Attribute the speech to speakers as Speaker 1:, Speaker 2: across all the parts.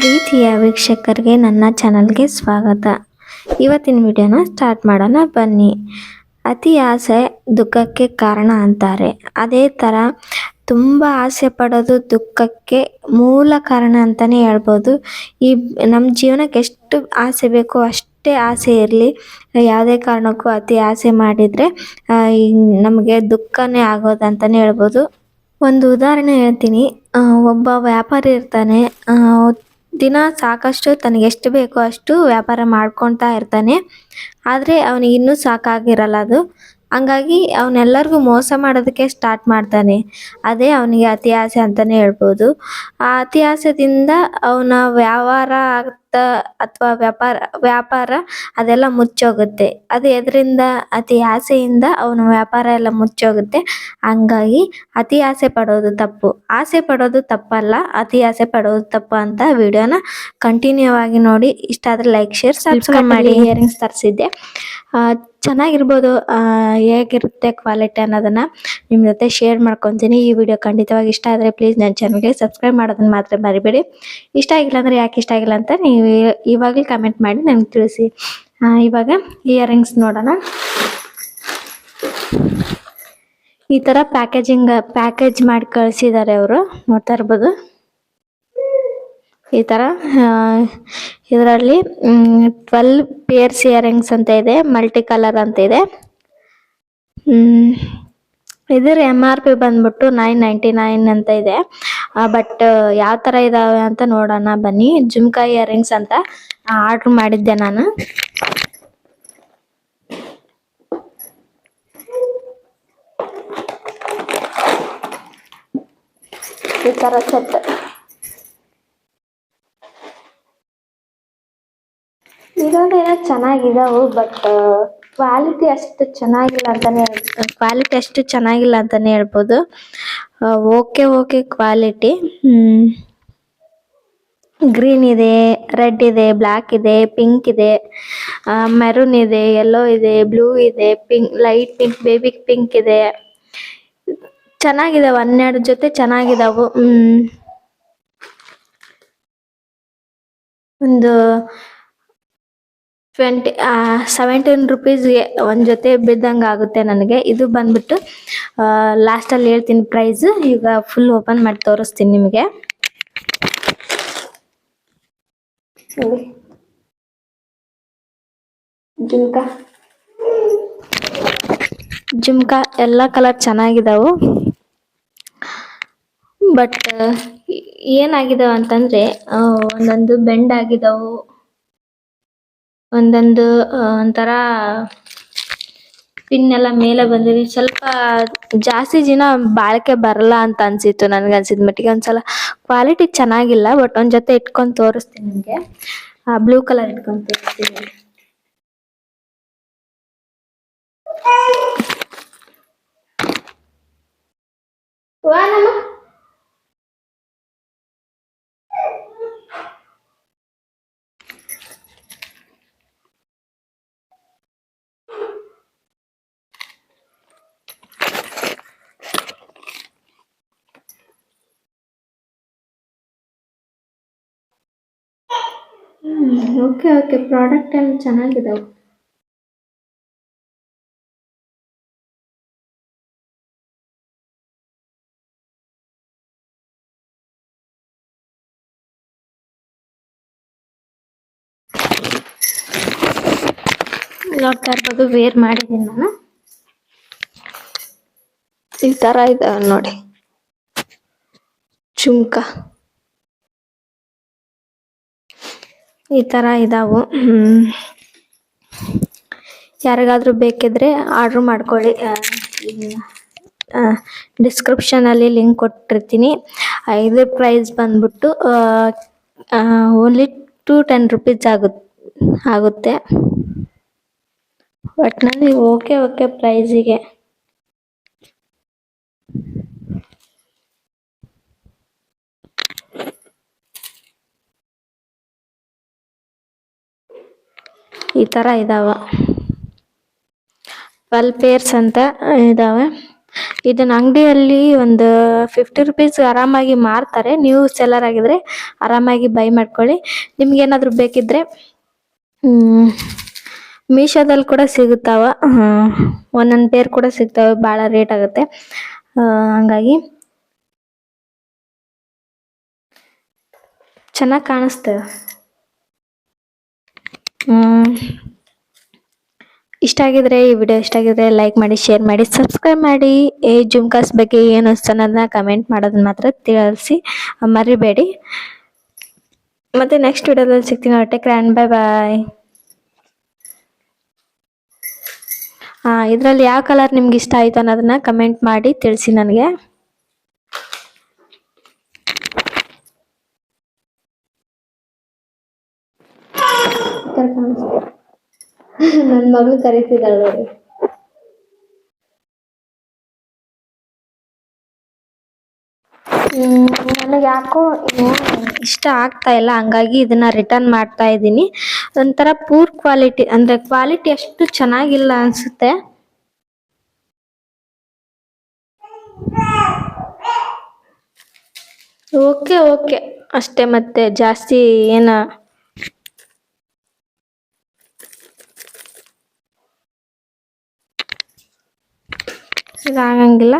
Speaker 1: ಪ್ರೀತಿಯ ವೀಕ್ಷಕರಿಗೆ ನನ್ನ ಚಾನಲ್ಗೆ ಸ್ವಾಗತ. ಇವತ್ತಿನ ವಿಡಿಯೋನ ಸ್ಟಾರ್ಟ್ ಮಾಡೋಣ, ಬನ್ನಿ. ಅತಿ ಆಸೆ ದುಃಖಕ್ಕೆ ಕಾರಣ ಅಂತಾರೆ. ಅದೇ ಥರ ತುಂಬ ಆಸೆ ಪಡೋದು ದುಃಖಕ್ಕೆ ಮೂಲ ಕಾರಣ ಅಂತಲೇ ಹೇಳ್ಬೋದು. ಈ ನಮ್ಮ ಜೀವನಕ್ಕೆ ಎಷ್ಟು ಆಸೆ ಬೇಕೋ ಅಷ್ಟೇ ಆಸೆ ಇರಲಿ. ಯಾವುದೇ ಕಾರಣಕ್ಕೂ ಅತಿ ಆಸೆ ಮಾಡಿದರೆ ನಮಗೆ ದುಃಖನೇ ಆಗೋದು ಅಂತಲೇ ಹೇಳ್ಬೋದು. ಒಂದು ಉದಾಹರಣೆ ಹೇಳ್ತೀನಿ. ಒಬ್ಬ ವ್ಯಾಪಾರಿ ಇರ್ತಾನೆ. ದಿನ ಸಾಕಷ್ಟು ತನಗೆ ಎಷ್ಟು ಬೇಕೋ ಅಷ್ಟು ವ್ಯಾಪಾರ ಮಾಡ್ಕೊತಾ ಇರ್ತಾನೆ. ಆದರೆ ಅವನಿಗೆ ಇನ್ನೂ ಸಾಕಾಗಿರಲ್ಲ ಅದು. ಹಂಗಾಗಿ ಅವನ್ನೆಲ್ಲರಿಗೂ ಮೋಸ ಮಾಡೋದಕ್ಕೆ ಸ್ಟಾರ್ಟ್ ಮಾಡ್ತಾನೆ. ಅದೇ ಅವನಿಗೆ ಅತಿ ಆಸೆ ಅಂತಲೇ ಹೇಳ್ಬೋದು. ಆ ಅತಿ ಆಸೆದಿಂದ ಅವನ ವ್ಯವಹಾರ ಆಗ್ತಾ ಅಥವಾ ವ್ಯಾಪಾರ ವ್ಯಾಪಾರ ಅದೆಲ್ಲ ಮುಚ್ಚೋಗುತ್ತೆ. ಅದು ಎದರಿಂದ ಅತಿ ಆಸೆಯಿಂದ ಅವನ ವ್ಯಾಪಾರ ಎಲ್ಲ ಮುಚ್ಚೋಗುತ್ತೆ. ಹಂಗಾಗಿ ಅತಿ ಆಸೆ ಪಡೋದು ತಪ್ಪು. ಆಸೆ ಪಡೋದು ತಪ್ಪಲ್ಲ ಅತಿ ಆಸೆ ಪಡೋದು ತಪ್ಪು ಅಂತ ವಿಡಿಯೋನ ಕಂಟಿನ್ಯೂ ಆಗಿ ನೋಡಿ. ಇಷ್ಟ ಆದರೆ ಲೈಕ್ ಶೇರ್ ಸಬ್ಸ್ಕ್ರೈಬ್ ಮಾಡಿ. ಇಯರಿಂಗ್ಸ್ ತರಿಸಿದ್ದೆ. ಚೆನ್ನಾಗಿರ್ಬೋದು ಹೇಗಿರುತ್ತೆ ಕ್ವಾಲಿಟಿ ಅನ್ನೋದನ್ನು ನಿಮ್ಮ ಜೊತೆ ಶೇರ್ ಮಾಡ್ಕೊತೀನಿ. ಈ ವಿಡಿಯೋ ಖಂಡಿತವಾಗಿ ಇಷ್ಟ ಆದರೆ ಪ್ಲೀಸ್ ನನ್ನ ಚಾನಲ್ಗೆ ಸಬ್ಸ್ಕ್ರೈಬ್ ಮಾಡೋದನ್ನು ಮಾತ್ರ ಮರಿಬೇಡಿ. ಇಷ್ಟ ಆಗಿಲ್ಲ ಅಂದರೆ ಯಾಕೆ ಇಷ್ಟ ಆಗಿಲ್ಲ ಅಂತ ನೀವು ಇವಾಗಲೇ ಕಮೆಂಟ್ ಮಾಡಿ ನನಗೆ ತಿಳಿಸಿ. ಇವಾಗ ಇಯರಿಂಗ್ಸ್ ನೋಡೋಣ. ಈ ಥರ ಪ್ಯಾಕೇಜಿಂಗ್ ಪ್ಯಾಕೇಜ್ ಮಾಡಿ ಕಳಿಸಿದ್ದಾರೆ ಅವರು. ನೋಡ್ತಾ ಇರ್ಬೋದು. ಈ ತರ ಇದರಲ್ಲಿ ಟ್ವೆಲ್ ಪೇರ್ಸ್ ಇಯರಿಂಗ್ಸ್ ಅಂತ ಇದೆ ಮಲ್ಟಿ ಕಲರ್ ಅಂತ ಇದೆ. ಇದರ ಎಂ ಆರ್ ಪಿ ಬಂದ್ಬಿಟ್ಟು ನೈನ್ ನೈಂಟಿ ನೈನ್ ಅಂತ ಇದೆ. ಬಟ್ ಯಾವ ಥರ ಇದಾವೆ ಅಂತ ನೋಡೋಣ, ಬನ್ನಿ. ಜುಮ್ಕಾ ಇಯರಿಂಗ್ಸ್ ಅಂತ ಆರ್ಡ್ರ್ ಮಾಡಿದ್ದೆ ನಾನು. ಈ ಥರ ಸೆಟ್ ಇರೋದೇನೋ ಚೆನ್ನಾಗಿದಾವು ಬಟ್ ಕ್ವಾಲಿಟಿ ಅಷ್ಟು ಚೆನ್ನಾಗಿಲ್ಲ ಅಂತಾನೆ ಕ್ವಾಲಿಟಿ ಅಷ್ಟು ಚೆನ್ನಾಗಿಲ್ಲ ಅಂತಾನೆ ಹೇಳ್ಬೋದು. ಓಕೆ ಓಕೆ ಕ್ವಾಲಿಟಿ ಗ್ರೀನ್ ಇದೆ ರೆಡ್ ಇದೆ ಬ್ಲ್ಯಾಕ್ ಇದೆ ಪಿಂಕ್ ಇದೆ ಮೆರೂನ್ ಇದೆ ಯೆಲ್ಲೋ ಇದೆ ಬ್ಲೂ ಇದೆ pink light pink baby pink ಇದೆ. ಚೆನ್ನಾಗಿದಾವೆ, ಹನ್ನೆರಡು ಜೊತೆ ಚೆನ್ನಾಗಿದಾವು ಒಂದು ಟ್ವೆಂಟಿ ಸೆವೆಂಟೀನ್ ರುಪೀಸ್ಗೆ ಒಂದು ಜೊತೆ ಬಿದ್ದಂಗೆ ಆಗುತ್ತೆ ನನಗೆ. ಇದು ಬಂದ್ಬಿಟ್ಟು ಲಾಸ್ಟಲ್ಲಿ ಹೇಳ್ತೀನಿ ಪ್ರೈಸ್ ಈಗ ಫುಲ್ ಓಪನ್ ಮಾಡಿ ತೋರಿಸ್ತೀನಿ ನಿಮಗೆ. ಜುಮ್ಕಾ? ಜುಮ್ಕಾ ಎಲ್ಲ ಕಲರ್ ಚೆನ್ನಾಗಿದಾವು. ಬಟ್ ಏನಾಗಿದಾವ ಅಂತಂದ್ರೆ ಒಂದೊಂದು ಬೆಂಡ್ ಆಗಿದಾವು ಒಂದೊಂದು ಒಂಥರ ಪಿನ್ ಎಲ್ಲ ಮೇಲೆ ಬಂದಿದೆ. ಸ್ವಲ್ಪ ಜಾಸ್ತಿ ದಿನ ಬಾಳಿಕೆ ಬರಲ್ಲ ಅಂತ ಅನ್ಸಿತ್ತು ನನ್ಗೆ ಅನ್ಸಿದ ಮಟ್ಟಿಗೆ. ಒಂದ್ಸಲ ಕ್ವಾಲಿಟಿ ಚೆನ್ನಾಗಿಲ್ಲ ಬಟ್ ಒಂದ್ ಜೊತೆ ಇಟ್ಕೊಂಡು ತೋರಿಸ್ತೀನಿ ನಿಮಗೆ. ಬ್ಲೂ ಕಲರ್ ಇಟ್ಕೊಂಡು ತೋರಿಸ್ತೀನಿ. ವಾ ನಮ್ಮ ಓಕೆ ಓಕೆ ಪ್ರಾಡಕ್ಟ್ ಎಲ್ಲ ಚೆನ್ನಾಗಿದಾವೆ ನೋಡ್ತಾ ಇರ್ಬೋದು ವೇರ್ ಮಾಡಿದ್ದೀನಿ ನಾನು. ಈ ತರ ಇದಾವೆ ನೋಡಿ. ಜುಮ್ಕಾ ಈ ಥರ ಇದಾವು. ಯಾರಿಗಾದರೂ ಬೇಕಿದ್ರೆ ಆರ್ಡ್ರ್ ಮಾಡ್ಕೊಳ್ಳಿ. ಡಿಸ್ಕ್ರಿಪ್ಷನಲ್ಲಿ ಲಿಂಕ್ ಕೊಟ್ಟಿರ್ತೀನಿ. ಇದ್ರ ಪ್ರೈಸ್ ಬಂದ್ಬಿಟ್ಟು ಓನ್ಲಿ ಟು ಟೆನ್ ರುಪೀಸ್ ಆಗುತ್ತೆ. ಆಗುತ್ತೆ ಒಟ್ಟಿನಲ್ಲಿ ಓಕೆ ಓಕೆ ಪ್ರೈಸಿಗೆ ಈ ಥರ ಇದಾವ. ಟ್ವೆಲ್ ಪೇರ್ಸ್ ಅಂತ ಇದಾವೆ. ಇದನ್ನ ಅಂಗಡಿಯಲ್ಲಿ ಒಂದು ಫಿಫ್ಟಿ ರುಪೀಸ್ ಆರಾಮಾಗಿ ಮಾರ್ತಾರೆ. ನೀವು ಸೆಲ್ಲರ್ ಆಗಿದ್ರೆ ಆರಾಮಾಗಿ ಬೈ ಮಾಡ್ಕೊಳ್ಳಿ. ನಿಮ್ಗೆ ಏನಾದರೂ ಬೇಕಿದ್ರೆ ಮೀಶೋದಲ್ಲಿ ಕೂಡ ಸಿಗುತ್ತಾವ. ಒಂದೊಂದು ಪೇರ್ ಕೂಡ ಸಿಗ್ತಾವೆ. ಭಾಳ ರೇಟ್ ಆಗುತ್ತೆ. ಹಂಗಾಗಿ ಚೆನ್ನಾಗಿ ಕಾಣಿಸ್ತವೆ. ಇಷ್ಟ ಆಗಿದ್ರೆ ಈ ವಿಡಿಯೋ ಇಷ್ಟ ಆಗಿದ್ರೆ ಲೈಕ್ ಮಾಡಿ ಶೇರ್ ಮಾಡಿ ಸಬ್ಸ್ಕ್ರೈಬ್ ಮಾಡಿ. ಏ, ಜುಮ್ಕಾಸ್ ಬಗ್ಗೆ ಏನು ಅನಿಸ್ತು ಅನ್ನೋದನ್ನ ಕಮೆಂಟ್ ಮಾಡೋದನ್ನ ಮಾತ್ರ ತಿಳಿಸಿ. ಮರಿಬೇಡಿ. ಮತ್ತೆ ನೆಕ್ಸ್ಟ್ ವಿಡಿಯೋದಲ್ಲಿ ಸಿಗ್ತೀನಿ ಹೊಟ್ಟೆ ಕ್ರ್ಯಾಂಡ್ ಬೈ ಬಾಯ್ ಹಾಂ ಇದರಲ್ಲಿ ಯಾವ ಕಲರ್ ನಿಮ್ಗೆ ಇಷ್ಟ ಆಯಿತು ಅನ್ನೋದನ್ನ ಕಮೆಂಟ್ ಮಾಡಿ ತಿಳಿಸಿ ನನಗೆ. ನನ್ನ ಮಗಳು ಕರೀತಿದ್ದಾಳೆ ನೋಡಿ. ನನಗೆ ಯಾಕೋ ಇಷ್ಟ ಆಗ್ತಾ ಇಲ್ಲ, ಹಂಗಾಗಿ ಇದನ್ನ ರಿಟರ್ನ್ ಮಾಡ್ತಾ ಇದ್ದೀನಿ. ಒಂಥರ ಪೂರ್ ಕ್ವಾಲಿಟಿ ಅಂದ್ರೆ ಕ್ವಾಲಿಟಿ ಅಷ್ಟು ಚೆನ್ನಾಗಿಲ್ಲ ಅನ್ಸುತ್ತೆ. Okay okay. ಅಷ್ಟೇ ಮತ್ತೆ ಜಾಸ್ತಿ ಏನ ಇದಾಗಂಗಿಲ್ಲ.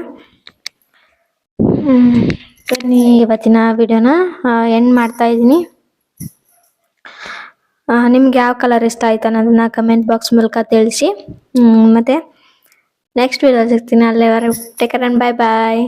Speaker 1: ಬನ್ನಿ, ಇವತ್ತಿನ ವಿಡಿಯೋನ ಎಂಡ್ ಮಾಡ್ತಾ ಇದ್ದೀನಿ. ನಿಮ್ಗೆ ಯಾವ ಕಲರ್ ಇಷ್ಟ ಆಯ್ತು ಅನ್ನೋದನ್ನ ಕಮೆಂಟ್ ಬಾಕ್ಸ್ ಮೂಲಕ ತಿಳಿಸಿ. ಮತ್ತೆ ನೆಕ್ಸ್ಟ್ ವಿಡಿಯೋ ಸಿಗ್ತೀನಿ. ಅಲ್ಲಿವರೆಗೆ ಟೇಕ್ ಅಂಡ್ ಬಾಯ್ ಬಾಯ್